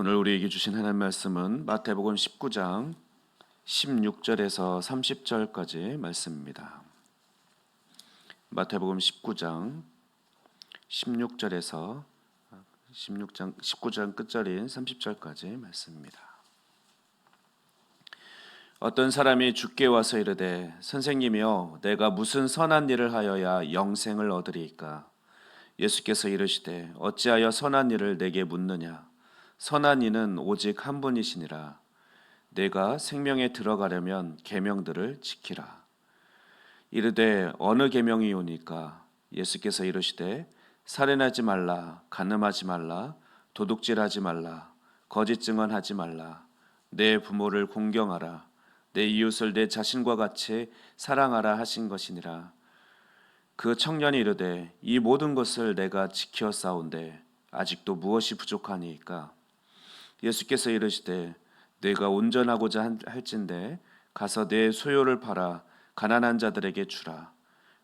오늘 우리에게 주신 하나님 말씀은 마태복음 19장 16절에서 30절까지 말씀입니다. 마태복음 19장 16절에서 16장 19장 끝절인 30절까지 말씀입니다. 어떤 사람이 주께 와서 이르되 선생님이여 내가 무슨 선한 일을 하여야 영생을 얻으리이까 예수께서 이르시되 어찌하여 선한 일을 내게 묻느냐 선한 이는 오직 한 분이시니라. 내가 생명에 들어가려면 계명들을 지키라. 이르되 어느 계명이 오니까? 예수께서 이르시되 살인하지 말라 간음하지 말라 도둑질하지 말라 거짓 증언하지 말라. 내 부모를 공경하라. 내 이웃을 내 자신과 같이 사랑하라 하신 것이니라. 그 청년이 이르되 이 모든 것을 내가 지켜 싸운데 아직도 무엇이 부족하니까 예수께서 이르시되 내가 온전하고자 할진대 가서 내 소요를 팔아 가난한 자들에게 주라.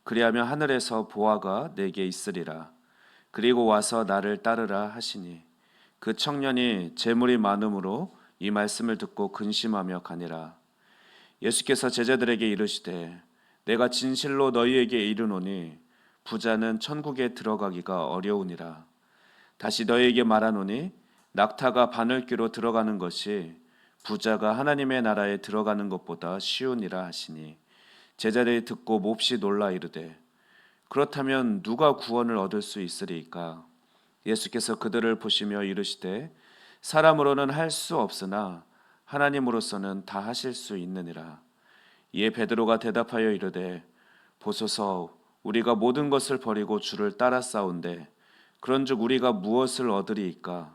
그리하면 하늘에서 보화가 내게 있으리라. 그리고 와서 나를 따르라 하시니 그 청년이 재물이 많음으로 이 말씀을 듣고 근심하며 가니라. 예수께서 제자들에게 이르시되 내가 진실로 너희에게 이르노니 부자는 천국에 들어가기가 어려우니라. 다시 너희에게 말하노니 낙타가 바늘귀로 들어가는 것이 부자가 하나님의 나라에 들어가는 것보다 쉬우니라 하시니 제자들이 듣고 몹시 놀라 이르되 그렇다면 누가 구원을 얻을 수 있으리까? 예수께서 그들을 보시며 이르시되 사람으로는 할 수 없으나 하나님으로서는 다 하실 수 있느니라. 이에 베드로가 대답하여 이르되 보소서 우리가 모든 것을 버리고 주를 따라 싸운데 그런즉 우리가 무엇을 얻으리이까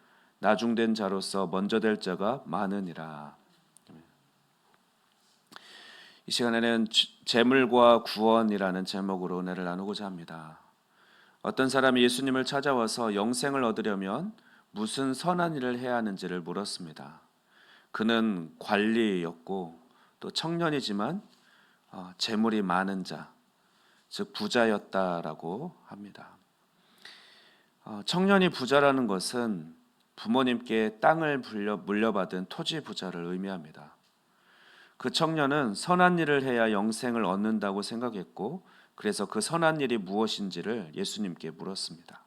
나중된 자로서 먼저 될 자가 많으니라. 이 시간에는 재물과 구원이라는 제목으로 은혜를 나누고자 합니다. 어떤 사람이 예수님을 찾아와서 영생을 얻으려면 무슨 선한 일을 해야 하는지를 물었습니다. 그는 관리였고 또 청년이지만 어, 재물이 많은 자, 즉 부자였다라고 합니다. 어, 청년이 부자라는 것은 부모님께 땅을 물려받은 토지 부자를 의미합니다. 그 청년은 선한 일을 해야 영생을 얻는다고 생각했고 그래서 그 선한 일이 무엇인지를 예수님께 물었습니다.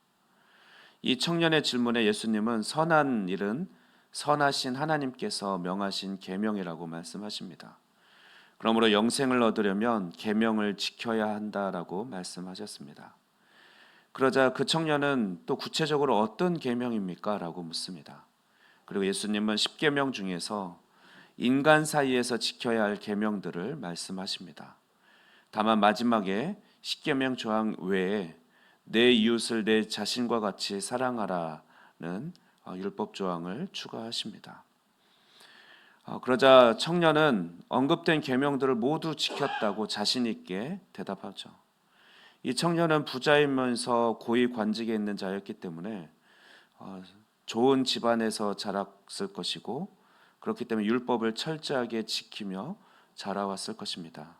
이 청년의 질문에 예수님은 선한 일은 선하신 하나님께서 명하신 계명이라고 말씀하십니다. 그러므로 영생을 얻으려면 계명을 지켜야 한다라고 말씀하셨습니다. 그러자 그 청년은 또 구체적으로 어떤 계명입니까? 라고 묻습니다. 그리고 예수님은 10계명 중에서 인간 사이에서 지켜야 할 계명들을 말씀하십니다. 다만 마지막에 10계명 조항 외에 내 이웃을 내 자신과 같이 사랑하라는 어, 율법 조항을 추가하십니다. 어, 그러자 청년은 언급된 계명들을 모두 지켰다고 자신 있게 대답하죠. 이 청년은 부자이면서 고위 관직에 있는 자였기 때문에 어, 좋은 집안에서 자랐을 것이고 그렇기 때문에 율법을 철저하게 지키며 자라왔을 것입니다.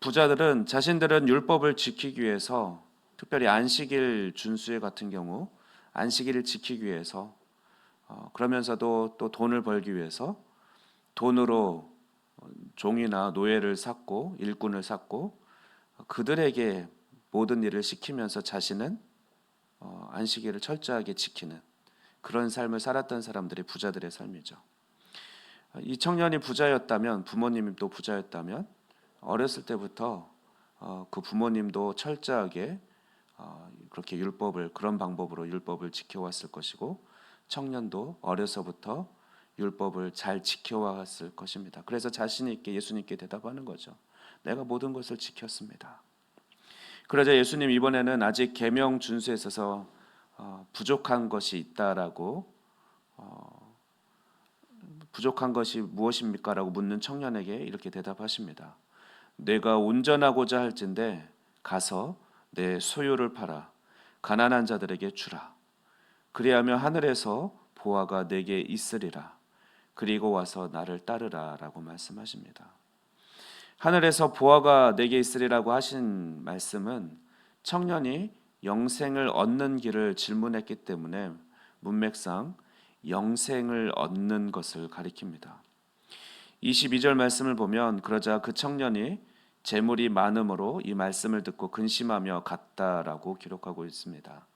부자들은 자신들은 율법을 지키기 위해서 특별히 안식일 준수회 같은 경우 안식일을 지키기 위해서 어, 그러면서도 또 돈을 벌기 위해서 돈으로 종이나 노예를 샀고 일꾼을 샀고 그들에게 모든 일을 시키면서 자신은 어, 안식일을 철저하게 지키는 그런 삶을 살았던 사람들이 부자들의 삶이죠. 이 청년이 부자였다면 부모님도 부자였다면 어렸을 때부터 어, 그 부모님도 철저하게 어, 그렇게 율법을 그런 방법으로 율법을 지켜왔을 것이고 청년도 어려서부터 율법을 잘 지켜왔을 것입니다. 그래서 자신 있게 예수님께 대답하는 거죠. 내가 모든 것을 지켰습니다. 그러자 예수님 이번에는 아직 계명 준수에 있어서 어, 부족한 것이 있다라고 어, 부족한 것이 무엇입니까라고 묻는 청년에게 이렇게 대답하십니다. 내가 온전하고자 할진대 가서 내 소유를 팔아 가난한 자들에게 주라. 그리하면 하늘에서 보화가 내게 있으리라. 그리고 와서 나를 따르라라고 말씀하십니다. 하늘에서 보화가 내게 있으리라고 하신 말씀은 청년이 영생을 얻는 길을 질문했기 때문에 문맥상 영생을 얻는 것을 가리킵니다. 22절 말씀을 보면 그러자 그 청년이 재물이 많음으로 이 말씀을 듣고 근심하며 갔다라고 기록하고 있습니다.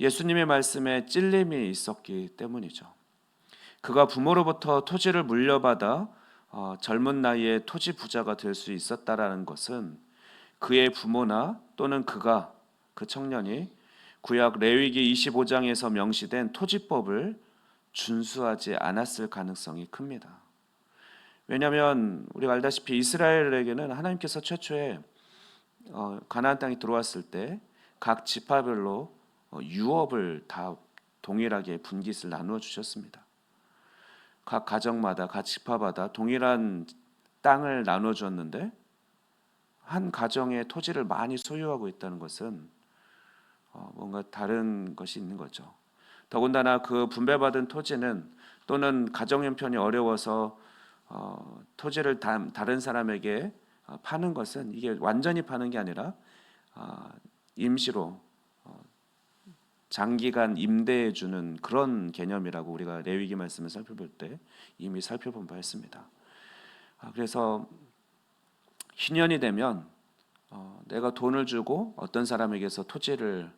예수님의 말씀에 찔림이 있었기 때문이죠. 그가 부모로부터 토지를 물려받아 어, 젊은 나이에 토지 부자가 될 수 있었다라는 것은 그의 부모나 또는 그가 그 청년이 구약 레위기 25장에서 명시된 토지법을 준수하지 않았을 가능성이 큽니다. 왜냐하면 우리가 알다시피 이스라엘에게는 하나님께서 최초에 어, 가나안 땅에 들어왔을 때 각 지파별로 어, 유업을 다 동일하게 분깃을 나누어 주셨습니다. 각 가정마다 각 지파마다 동일한 땅을 나눠 주었는데 한 가정의 토지를 많이 소유하고 있다는 것은 어, 뭔가 다른 것이 있는 거죠. 더군다나 그 분배받은 토지는 또는 가정 형편이 어려워서 어, 토지를 다, 다른 사람에게 어, 파는 것은 이게 완전히 파는 게 아니라 어, 임시로 어, 장기간 임대해 주는 그런 개념이라고 우리가 레위기 말씀을 살펴볼 때 이미 살펴본 바 있습니다. 아, 그래서 희년이 되면 어, 내가 돈을 주고 어떤 사람에게서 토지를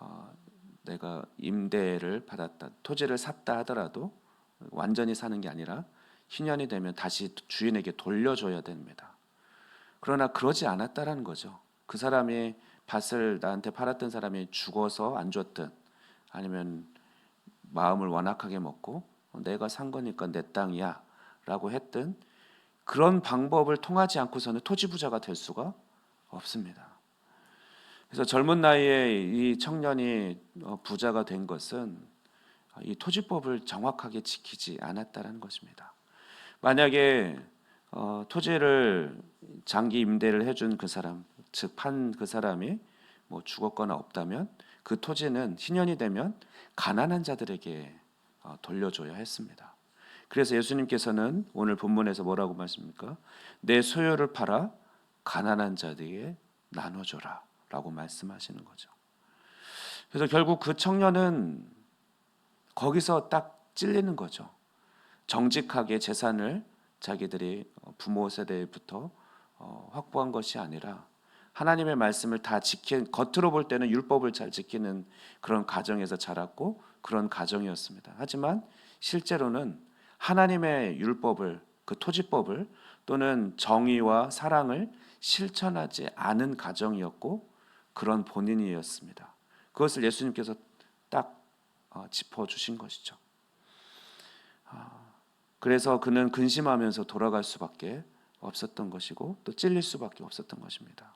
어, 내가 임대를 받았다, 토지를 샀다 하더라도 완전히 사는 게 아니라 희년이 되면 다시 주인에게 돌려줘야 됩니다. 그러나 그러지 않았다라는 거죠. 그 사람이 밭을 나한테 팔았던 사람이 죽어서 안 줬든 아니면 마음을 완악하게 먹고 내가 산 거니까 내 땅이야라고 했든 그런 방법을 통하지 않고서는 토지 부자가 될 수가 없습니다. 그래서 젊은 나이에 이 청년이 어, 부자가 된 것은 이 토지법을 정확하게 지키지 않았다라는 것입니다. 만약에 어, 토지를 장기 임대를 해준 그 사람, 즉 판 그 사람이 뭐 죽었거나 없다면 그 토지는 희년이 되면 가난한 자들에게 어, 돌려줘야 했습니다. 그래서 예수님께서는 오늘 본문에서 뭐라고 말씀입니까? 내 소유를 팔아 가난한 자들에게 나눠줘라라고 말씀하시는 거죠. 그래서 결국 그 청년은 거기서 딱 찔리는 거죠. 정직하게 재산을 자기들이 부모 세대부터 어, 확보한 것이 아니라 하나님의 말씀을 다 지킨 겉으로 볼 때는 율법을 잘 지키는 그런 가정에서 자랐고 그런 가정이었습니다. 하지만 실제로는 하나님의 율법을 그 토지법을 또는 정의와 사랑을 실천하지 않은 가정이었고 그런 본인이었습니다. 그것을 예수님께서 딱 어, 짚어 주신 것이죠. 아, 그래서 그는 근심하면서 돌아갈 수밖에 없었던 것이고 또 찔릴 수밖에 없었던 것입니다.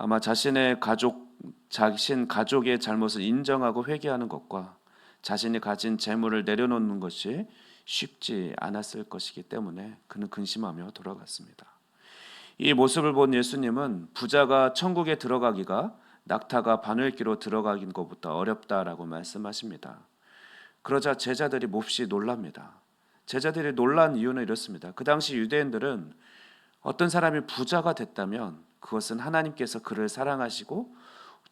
어, 아마 자신의 가족 자신 가족의 잘못을 인정하고 회개하는 것과 자신이 가진 재물을 내려놓는 것이 쉽지 않았을 것이기 때문에 그는 근심하며 돌아갔습니다. 이 모습을 본 예수님은 부자가 천국에 들어가기가 낙타가 바늘기로 들어가긴 것보다 어렵다라고 말씀하십니다. 그러자 제자들이 몹시 놀랍니다. 제자들이 놀란 이유는 이렇습니다. 그 당시 유대인들은 어떤 사람이 부자가 됐다면 그것은 하나님께서 그를 사랑하시고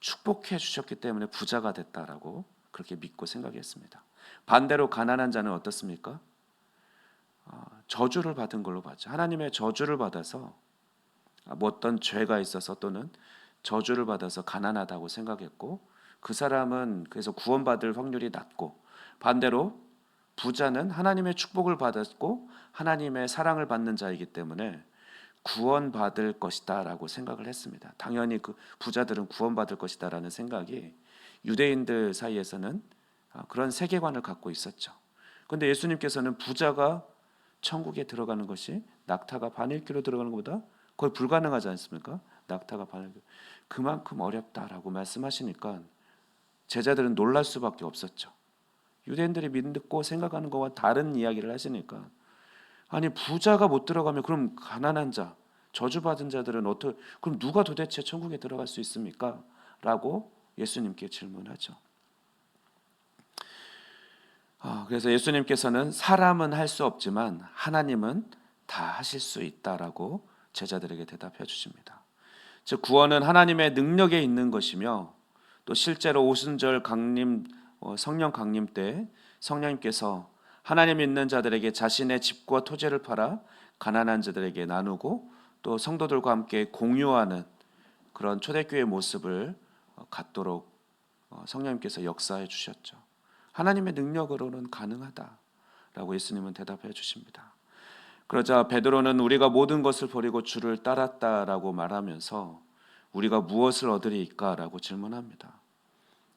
축복해 주셨기 때문에 부자가 됐다라고 그렇게 믿고 생각했습니다. 반대로 가난한 자는 어떻습니까? 어, 저주를 받은 걸로 봤죠. 하나님의 저주를 받아서 뭐 어떤 죄가 있어서 또는 저주를 받아서 가난하다고 생각했고 그 사람은 그래서 구원받을 확률이 낮고 반대로 부자는 하나님의 축복을 받았고 하나님의 사랑을 받는 자이기 때문에 구원받을 것이다라고 생각을 했습니다. 당연히 그 부자들은 구원받을 것이다라는 생각이 유대인들 사이에서는 아, 그런 세계관을 갖고 있었죠. 그런데 예수님께서는 부자가 천국에 들어가는 것이 낙타가 바늘기로 들어가는 것보다 거의 불가능하지 않습니까? 낙타가 바늘기 그만큼 어렵다라고 말씀하시니까 제자들은 놀랄 수밖에 없었죠. 유대인들이 믿고 생각하는 것과 다른 이야기를 하시니까 아니 부자가 못 들어가면 그럼 가난한 자, 저주받은 자들은 어떻게 그럼 누가 도대체 천국에 들어갈 수 있습니까? 라고 예수님께 질문하죠. 아, 그래서 예수님께서는 사람은 할 수 없지만 하나님은 다 하실 수 있다라고 제자들에게 대답해 주십니다. 즉 구원은 하나님의 능력에 있는 것이며 또 실제로 오순절 강림 어, 성령 강림 때 성령님께서 하나님 믿는 자들에게 자신의 집과 토지를 팔아 가난한 자들에게 나누고 또 성도들과 함께 공유하는 그런 초대교회 모습을 어, 갖도록 어, 성령님께서 역사해 주셨죠. 하나님의 능력으로는 가능하다라고 예수님은 대답해 주십니다. 그러자 베드로는 우리가 모든 것을 버리고 주를 따랐다라고 말하면서 우리가 무엇을 얻으리까라고 질문합니다.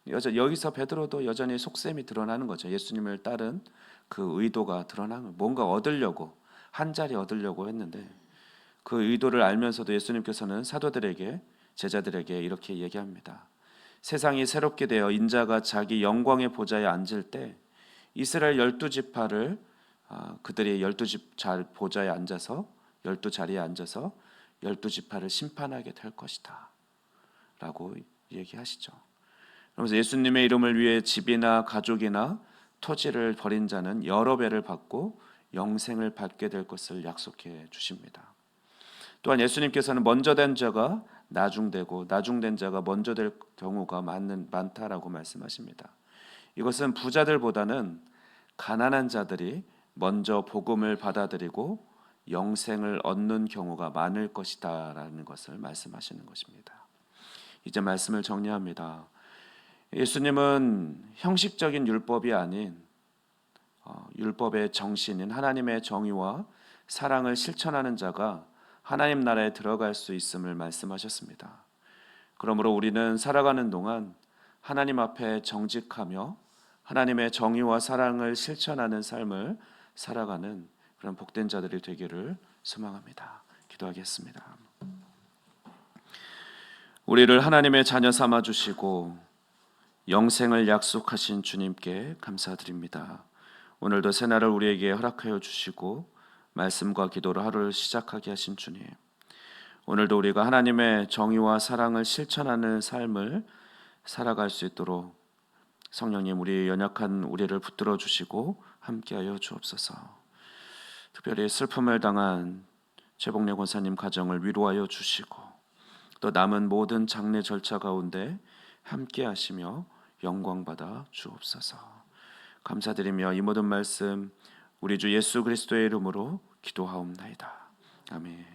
여자 여기서 베드로도 여전히 속셈이 드러나는 거죠. 예수님을 따른 그 의도가 드러나는 뭔가 얻으려고 한 자리 얻으려고 했는데 그 의도를 알면서도 예수님께서는 사도들에게 제자들에게 이렇게 얘기합니다. 세상이 새롭게 되어 인자가 자기 영광의 보좌에 앉을 때 이스라엘 열두 지파를 아, 그들이 열두 집 보좌에 앉아서 열두 자리에 앉아서 열두 지파를 심판하게 될 것이다라고 얘기하시죠. 그러면서 예수님의 이름을 위해 집이나 가족이나 토지를 버린 자는 여러 배를 받고 영생을 받게 될 것을 약속해 주십니다. 또한 예수님께서는 먼저 된 자가 나중되고 나중된 자가 먼저 될 경우가 많은 많다라고 말씀하십니다. 이것은 부자들보다는 가난한 자들이 먼저 복음을 받아들이고 영생을 얻는 경우가 많을 것이다라는 것을 말씀하시는 것입니다. 이제 말씀을 정리합니다. 예수님은 형식적인 율법이 아닌 어, 율법의 정신인 하나님의 정의와 사랑을 실천하는 자가 하나님 나라에 들어갈 수 있음을 말씀하셨습니다. 그러므로 우리는 살아가는 동안 하나님 앞에 정직하며 하나님의 정의와 사랑을 실천하는 삶을 살아가는 그런 복된 자들이 되기를 소망합니다. 기도하겠습니다. 우리를 하나님의 자녀 삼아 주시고 영생을 약속하신 주님께 감사드립니다. 오늘도 새날을 우리에게 허락하여 주시고 말씀과 기도로 하루를 시작하게 하신 주님. 오늘도 우리가 하나님의 정의와 사랑을 실천하는 삶을 살아갈 수 있도록 성령님 우리 연약한 우리를 붙들어 주시고 함께하여 주옵소서. 특별히 슬픔을 당한 재복래 권사님 가정을 위로하여 주시고 또 남은 모든 장례 절차 가운데 함께 하시며 영광 받아 주옵소서. 감사드리며 이 모든 말씀 우리 주 예수 그리스도의 이름으로 기도하옵나이다. 아멘.